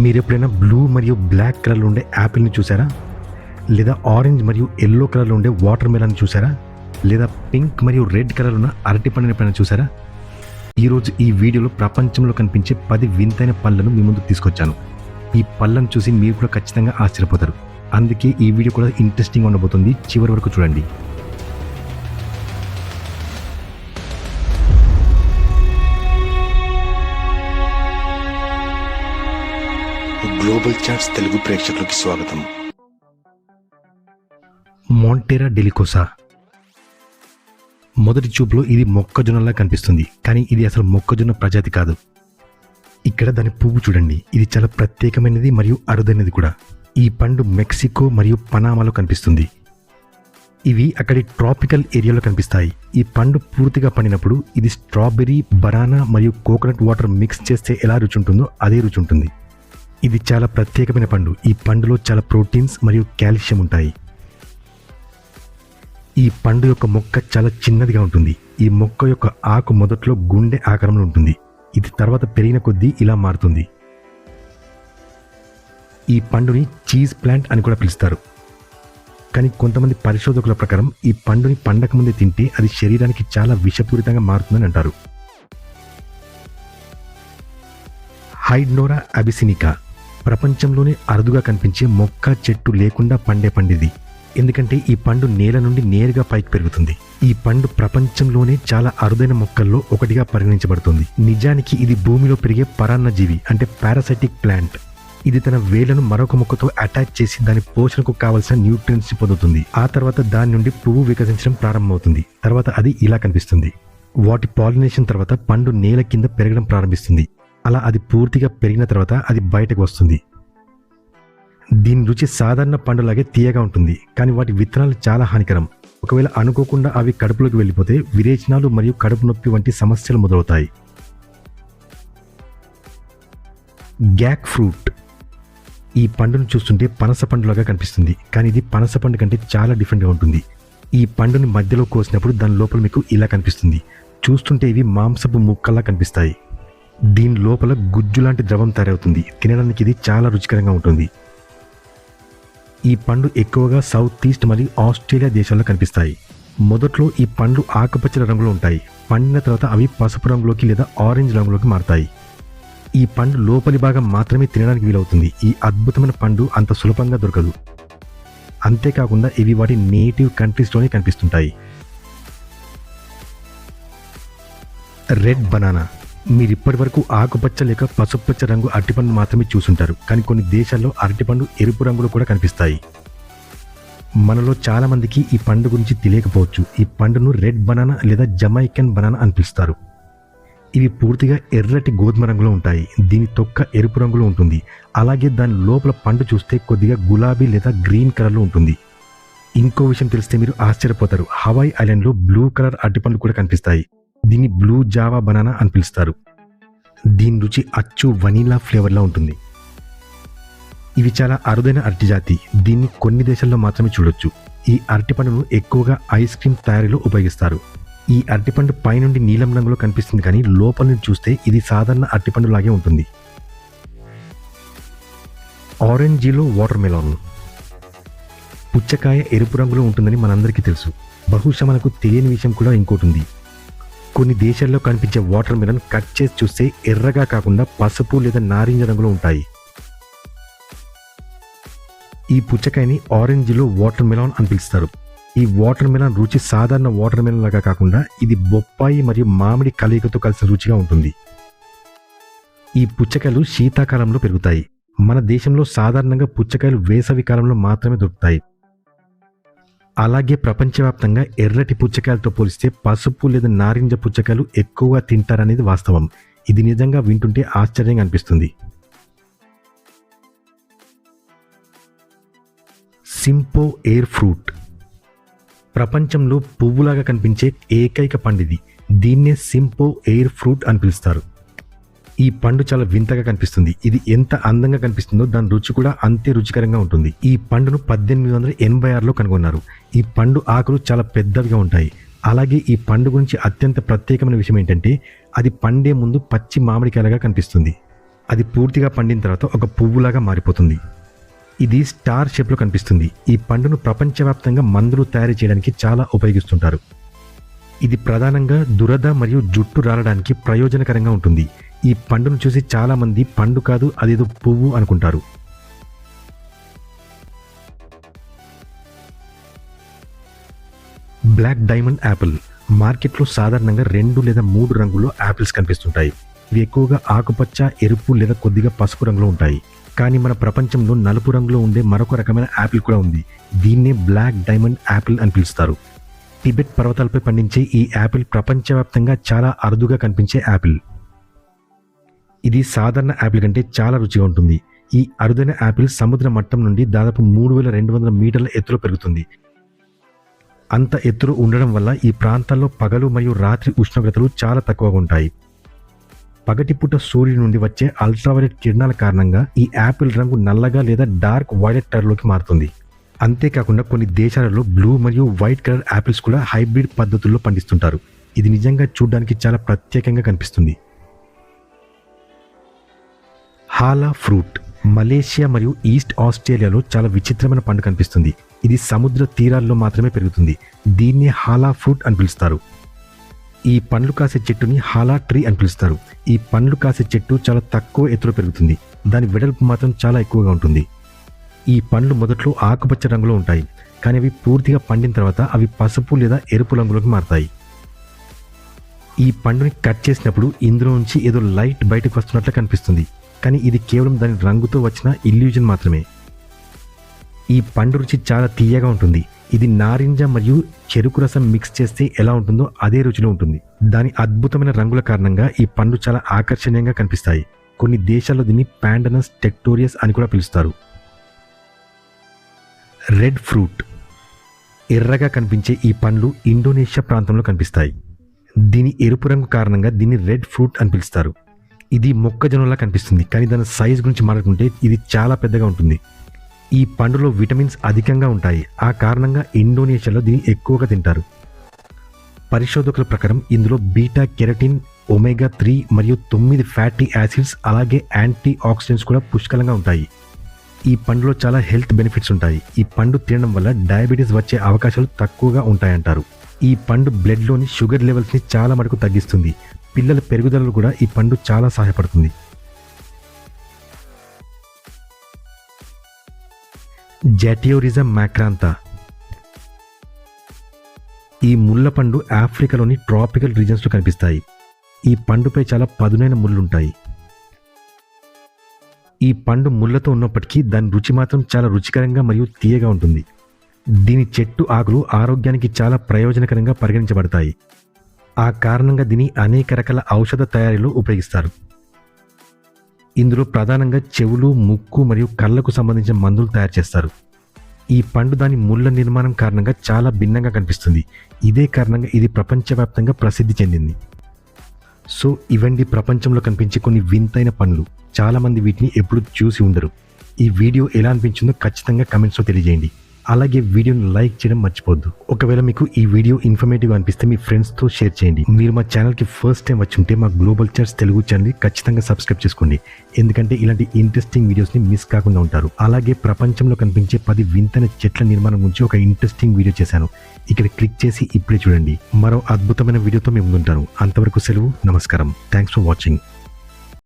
మీరు ఎప్పుడైనా బ్లూ మరియు బ్లాక్ కలర్లో ఉండే యాపిల్ని చూసారా? లేదా ఆరెంజ్ మరియు ఎల్లో కలర్లో ఉండే వాటర్ మెలన్ చూసారా? లేదా పింక్ మరియు రెడ్ కలర్ ఉన్న అరటి పండుని ఎప్పుడైనా చూసారా? ఈరోజు ఈ వీడియోలో ప్రపంచంలో కనిపించే పది వింతైన పళ్ళను మీ ముందుకు తీసుకొచ్చాను. ఈ పళ్ళను చూసి మీరు కూడా ఖచ్చితంగా ఆశ్చర్యపోతారు. అందుకే ఈ వీడియో కూడా ఇంట్రెస్టింగ్ ఉండబోతుంది. చివరి వరకు చూడండి. గ్లోబల్ చాట్స్ తెలుగు ప్రేక్షకులకు స్వాగతం. మోంటెరా డెలికోసా మొదటి చూపులో ఇది మొక్కజొన్నలా కనిపిస్తుంది కానీ ఇది అసలు మొక్కజొన్న ప్రజాతి కాదు. ఇక్కడ దాని పువ్వు చూడండి ఇది చాలా ప్రత్యేకమైనది మరియు అరుదైనది కూడా. ఈ పండు మెక్సికో మరియు పనామాలో కనిపిస్తుంది. ఇవి అక్కడి ట్రాపికల్ ఏరియాలో కనిపిస్తాయి. ఈ పండు పూర్తిగా పండినప్పుడు ఇది స్ట్రాబెర్రీ బనానా మరియు కోకోనట్ వాటర్ మిక్స్ చేస్తే ఎలా రుచి ఉంటుందో అదే రుచి ఉంటుంది. ఇది చాలా ప్రత్యేకమైన పండు. ఈ పండులో చాలా ప్రోటీన్స్ మరియు కాల్షియం ఉంటాయి. ఈ పండు యొక్క మొక్క చాలా చిన్నదిగా ఉంటుంది. ఈ మొక్క యొక్క ఆకు మొదట్లో గుండె ఆకారంలో ఉంటుంది. ఇది తర్వాత పెరిగిన కొద్దీ ఇలా మారుతుంది. ఈ పండుని చీజ్ ప్లాంట్ అని కూడా పిలుస్తారు. కానీ కొంతమంది పరిశోధకుల ప్రకారం ఈ పండుని పండకముందే తింటే అది శరీరానికి చాలా విషపూరితంగా మారుతుందని అంటారు. హైడ్నోరా అబిసినికా. ప్రపంచంలోనే అరుదుగా కనిపించే మొక్క చెట్టు లేకుండా పండే పండిది. ఎందుకంటే ఈ పండు నేల నుండి నేరుగా పైకి పెరుగుతుంది. ఈ పండు ప్రపంచంలోనే చాలా అరుదైన మొక్కల్లో ఒకటిగా పరిగణించబడుతుంది. నిజానికి ఇది భూమిలో పెరిగే పరాన్నజీవి అంటే పారాసైటిక్ ప్లాంట్. ఇది తన వేళ్ళను మరొక మొక్కతో అటాచ్ చేసి దాని పోషణకు కావలసిన న్యూట్రియన్స్ పొందుతుంది. ఆ తర్వాత దాని నుండి పువ్వు వికసించడం ప్రారంభమవుతుంది. తర్వాత అది ఇలా కనిపిస్తుంది. వాటి పాలినేషన్ తర్వాత పండు నేల కింద పెరగడం ప్రారంభిస్తుంది. అలా అది పూర్తిగా పెరిగిన తర్వాత అది బయటకు వస్తుంది. దీని రుచి సాధారణ పండులాగే తీయగా ఉంటుంది కానీ వాటి విత్తనాలు చాలా హానికరం. ఒకవేళ అనుకోకుండా అవి కడుపులోకి వెళ్ళిపోతే విరేచనాలు మరియు కడుపు నొప్పి వంటి సమస్యలు మొదలవుతాయి. Gac fruit. ఈ పండును చూస్తుంటే పనస పండులాగా కనిపిస్తుంది కానీ ఇది పనస పండు కంటే చాలా డిఫరెంట్గా ఉంటుంది. ఈ పండుని మధ్యలో కోసినప్పుడు దాని లోపల మీకు ఇలా కనిపిస్తుంది. చూస్తుంటే ఇవి మాంసపు ముక్కల్లా కనిపిస్తాయి. దీని లోపల గుజ్జు లాంటి ద్రవం తయారవుతుంది. తినడానికి ఇది చాలా రుచికరంగా ఉంటుంది. ఈ పండు ఎక్కువగా సౌత్ ఈస్ట్ మరియు ఆస్ట్రేలియా దేశాల్లో కనిపిస్తాయి. మొదట్లో ఈ పండ్లు ఆకుపచ్చల రంగులో ఉంటాయి. పండిన తర్వాత అవి పసుపు రంగులోకి లేదా ఆరెంజ్ రంగులోకి మారుతాయి. ఈ పండు లోపలి భాగం మాత్రమే తినడానికి వీలవుతుంది. ఈ అద్భుతమైన పండు అంత సులభంగా దొరకదు. అంతేకాకుండా ఇవి వాటి నేటివ్ కంట్రీస్లోనే కనిపిస్తుంటాయి. Red banana. మీరు ఇప్పటి వరకు ఆకుపచ్చ లేక పసుపచ్చ రంగు అరటిపండు మాత్రమే చూసుంటారు. కానీ కొన్ని దేశాల్లో అరటిపండు ఎరుపు రంగులో కూడా కనిపిస్తాయి. మనలో చాలామందికి ఈ పండు గురించి తెలియకపోవచ్చు. ఈ పండును రెడ్ బనానా లేదా జమైకన్ బనానా అని పిలుస్తారు. ఇవి పూర్తిగా ఎర్రటి గోధుమ రంగులో ఉంటాయి. దీని తొక్క ఎరుపు రంగులో ఉంటుంది. అలాగే దాని లోపల పండు చూస్తే కొద్దిగా గులాబీ లేదా గ్రీన్ కలర్లో ఉంటుంది. ఇంకో విషయం తెలిస్తే మీరు ఆశ్చర్యపోతారు. హవాయ్ ఐలాండ్లో బ్లూ కలర్ అరటిపండ్లు కూడా కనిపిస్తాయి. దీన్ని బ్లూ జావా బనానా అని పిలుస్తారు. దీని రుచి అచ్చు వనీలా ఫ్లేవర్లా ఉంటుంది. ఇవి చాలా అరుదైన అరటి జాతి. దీన్ని కొన్ని దేశాల్లో మాత్రమే చూడొచ్చు. ఈ అరటిపండును ఎక్కువగా ఐస్ క్రీమ్ తయారీలో ఉపయోగిస్తారు. ఈ అరటిపండు పైనుండి నీలం రంగులో కనిపిస్తుంది కానీ లోపల నుంచి చూస్తే ఇది సాధారణ అరటిపండు లాగే ఉంటుంది. ఆరెంజీలో వాటర్ మెలాన్. పుచ్చకాయ ఎరుపు రంగులో ఉంటుందని మనందరికీ తెలుసు. బహుశా మనకు తెలియని విషయం కూడా ఇంకోటి ఉంది. కొన్ని దేశాల్లో కనిపించే వాటర్ మెలన్ కట్ చేసి చూస్తే ఎర్రగా కాకుండా పసుపు లేదా నారింజ రంగులో ఉంటాయి. ఈ పుచ్చకాయని ఆరెంజ్లో వాటర్ మెలాన్ అని పిలుస్తారు. ఈ వాటర్ మెలాన్ రుచి సాధారణ వాటర్ మెలాన్ లాగా కాకుండా ఇది బొప్పాయి మరియు మామిడి కలయికతో కలిసిన రుచిగా ఉంటుంది. ఈ పుచ్చకాయలు శీతాకాలంలో పెరుగుతాయి. మన దేశంలో సాధారణంగా పుచ్చకాయలు వేసవి కాలంలో మాత్రమే దొరుకుతాయి. అలాగే ప్రపంచవ్యాప్తంగా ఎర్రటి పుచ్చకాయలతో పోలిస్తే పసుపు లేదా నారింజ పుచ్చకాయలు ఎక్కువగా తింటారనేది వాస్తవం. ఇది నిజంగా వింటుంటే ఆశ్చర్యంగా అనిపిస్తుంది. Simpoh air fruit. ప్రపంచంలో పువ్వులాగా కనిపించే ఏకైక పండిది. దీన్నే సింపో ఎయిర్ ఫ్రూట్ అని పిలుస్తారు. ఈ పండు చాలా వింతగా కనిపిస్తుంది. ఇది ఎంత అందంగా కనిపిస్తుందో దాని రుచి కూడా అంతే రుచికరంగా ఉంటుంది. ఈ పండును పద్దెనిమిది వందల ఎనభై ఆరులో కనుగొన్నారు. ఈ పండు ఆకులు చాలా పెద్దవిగా ఉంటాయి. అలాగే ఈ పండు గురించి అత్యంత ప్రత్యేకమైన విషయం ఏంటంటే అది పండే ముందు పచ్చి మామిడికాయలుగా కనిపిస్తుంది. అది పూర్తిగా పండిన తర్వాత ఒక పువ్వులాగా మారిపోతుంది. ఇది స్టార్ షేప్లో కనిపిస్తుంది. ఈ పండును ప్రపంచవ్యాప్తంగా మందులు తయారు చేయడానికి చాలా ఉపయోగిస్తుంటారు. ఇది ప్రధానంగా దురద మరియు జుట్టు రాలడానికి ప్రయోజనకరంగా ఉంటుంది. ఈ పండును చూసి చాలామంది పండు కాదు అదేదో పువ్వు అనుకుంటారు. Black diamond apple. మార్కెట్లో సాధారణంగా రెండు లేదా మూడు రంగుల్లో యాపిల్స్ కనిపిస్తుంటాయి. ఇవి ఎక్కువగా ఆకుపచ్చ ఎరుపు లేదా కొద్దిగా పసుపు రంగులో ఉంటాయి. కానీ మన ప్రపంచంలో నలుపు రంగులో ఉండే మరొక రకమైన యాపిల్ కూడా ఉంది. దీన్నే బ్లాక్ డైమండ్ యాపిల్ అని పిలుస్తారు. టిబెట్ పర్వతాలపై పండించే ఈ యాపిల్ ప్రపంచవ్యాప్తంగా చాలా అరుదుగా కనిపించే యాపిల్. ఇది సాధారణ యాపిల్ కంటే చాలా రుచిగా ఉంటుంది. ఈ అరుదైన యాపిల్ సముద్ర మట్టం నుండి దాదాపు మూడు వేల రెండు వందల మీటర్ల ఎత్తులో పెరుగుతుంది. అంత ఎత్తులో ఉండడం వల్ల ఈ ప్రాంతాల్లో పగలు మరియు రాత్రి ఉష్ణోగ్రతలు చాలా తక్కువగా ఉంటాయి. పగటిపూట సూర్యుడి నుండి వచ్చే అల్ట్రావైలెట్ కిరణాల కారణంగా ఈ యాపిల్ రంగు నల్లగా లేదా డార్క్ వైలెట్ కలర్లోకి మారుతుంది. అంతేకాకుండా కొన్ని దేశాలలో బ్లూ మరియు వైట్ కలర్ యాపిల్స్ కూడా హైబ్రిడ్ పద్ధతుల్లో పండిస్తుంటారు. ఇది నిజంగా చూడడానికి చాలా ప్రత్యేకంగా కనిపిస్తుంది. హాలా ఫ్రూట్ మలేషియా మరియు ఈస్ట్ ఆస్ట్రేలియాలో చాలా విచిత్రమైన పండు కనిపిస్తుంది. ఇది సముద్ర తీరాల్లో మాత్రమే పెరుగుతుంది. దీన్నే హాలా ఫ్రూట్ అని పిలుస్తారు. ఈ పండ్లు కాసే చెట్టుని హాలా ట్రీ అని పిలుస్తారు. ఈ పండ్లు కాసే చెట్టు చాలా తక్కువ ఎత్తులో పెరుగుతుంది. దాని వెడల్పు మాత్రం చాలా ఎక్కువగా ఉంటుంది. ఈ పండ్లు మొదట్లో ఆకుపచ్చ రంగులో ఉంటాయి. కానీ అవి పూర్తిగా పండిన తర్వాత అవి పసుపు లేదా ఎరుపు రంగులోకి మారతాయి. ఈ పండుని కట్ చేసినప్పుడు ఇందులో నుంచి ఏదో లైట్ బయటకు వస్తున్నట్లు కనిపిస్తుంది. కానీ ఇది కేవలం దాని రంగుతో వచ్చిన ఇల్యూజన్ మాత్రమే. ఈ పండు రుచి చాలా తీయగా ఉంటుంది. ఇది నారింజ మరియు చెరుకు రసం మిక్స్ చేస్తే ఎలా ఉంటుందో అదే రుచిలో ఉంటుంది. దాని అద్భుతమైన రంగుల కారణంగా ఈ పండు చాలా ఆకర్షణీయంగా కనిపిస్తాయి. కొన్ని దేశాల్లో దీన్ని ప్యాండనస్ టెక్టోరియస్ అని కూడా పిలుస్తారు. Red fruit. ఎర్రగా కనిపించే ఈ పండ్లు ఇండోనేషియా ప్రాంతంలో కనిపిస్తాయి. దీని ఎరుపు రంగు కారణంగా దీన్ని రెడ్ ఫ్రూట్ అని పిలుస్తారు. ఇది మొక్కజొన్నలా కనిపిస్తుంది కానీ దాని సైజ్ గురించి మాట్లాడుకుంటే ఇది చాలా పెద్దగా ఉంటుంది. ఈ పండులో విటమిన్స్ అధికంగా ఉంటాయి ఆ కారణంగా ఇండోనేషియాలో దీన్ని ఎక్కువగా తింటారు. పరిశోధకుల ప్రకారం ఇందులో బీటా కెరటిన్ ఒమేగా త్రీ మరియు తొమ్మిది ఫ్యాటీ యాసిడ్స్ అలాగే యాంటీ ఆక్సిడెంట్స్ కూడా పుష్కలంగా ఉంటాయి. ఈ పండులో చాలా హెల్త్ బెనిఫిట్స్ ఉంటాయి. ఈ పండు తినడం వల్ల డయాబెటీస్ వచ్చే అవకాశాలు తక్కువగా ఉంటాయంటారు. ఈ పండు బ్లడ్లోని షుగర్ లెవెల్స్ని చాలా మటుకు తగ్గిస్తుంది. పిల్లల పెరుగుదలలో కూడా ఈ పండు చాలా సహాయపడుతుంది. జాటియోరిజం మ్యాక్రాంతా ఈ ముళ్ళ పండు ఆఫ్రికాలోని ట్రాపికల్ రీజన్స్లో కనిపిస్తాయి. ఈ పండుపై చాలా పదునైన ముళ్ళుంటాయి. ఈ పండు ముళ్ళతో ఉన్నప్పటికీ దాని రుచి మాత్రం చాలా రుచికరంగా మరియు తీయగా ఉంటుంది. దీని చెట్టు ఆకులు ఆరోగ్యానికి చాలా ప్రయోజనకరంగా పరిగణించబడతాయి. ఆ కారణంగా దీని అనేక రకాల ఔషధ తయారీలో ఉపయోగిస్తారు. ఇందులో ప్రధానంగా చెవులు ముక్కు మరియు కళ్ళకు సంబంధించిన మందులు తయారు చేస్తారు. ఈ పండు దాని ముళ్ళ నిర్మాణం కారణంగా చాలా భిన్నంగా కనిపిస్తుంది. ఇదే కారణంగా ఇది ప్రపంచవ్యాప్తంగా ప్రసిద్ధి చెందింది. సో ఇవండి ప్రపంచంలో కనిపించే కొన్ని వింతైన పండ్లు. చాలామంది వీటిని ఎప్పుడు చూసి ఉండరు. ఈ వీడియో ఎలా అనిపించిందో ఖచ్చితంగా కమెంట్స్లో తెలియజేయండి. అలాగే వీడియోని లైక్ చేయడం మర్చిపోద్దు ఒకవేళ మీకు ఈ వీడియో ఇన్ఫర్మేటివ్ అనిపిస్తే మీ ఫ్రెండ్స్తో షేర్ చేయండి. మీరు మా ఛానల్కి ఫస్ట్ టైం వచ్చి ఉంటే మా గ్లోబల్ చార్ట్స్ తెలుగు ఛానల్ని ఖచ్చితంగా సబ్స్క్రైబ్ చేసుకోండి. ఎందుకంటే ఇలాంటి ఇంట్రెస్టింగ్ వీడియోస్ని మిస్ కాకుండా ఉంటారు. అలాగే ప్రపంచంలో కనిపించే పది వింతైన చెట్ల నిర్మాణం గురించి ఒక ఇంట్రెస్టింగ్ వీడియో చేశాను. ఇక్కడ క్లిక్ చేసి ఇప్పుడే చూడండి. మరో అద్భుతమైన వీడియోతో మేము ముందుంటాను అంతవరకు సెలవు నమస్కారం. Thanks for watching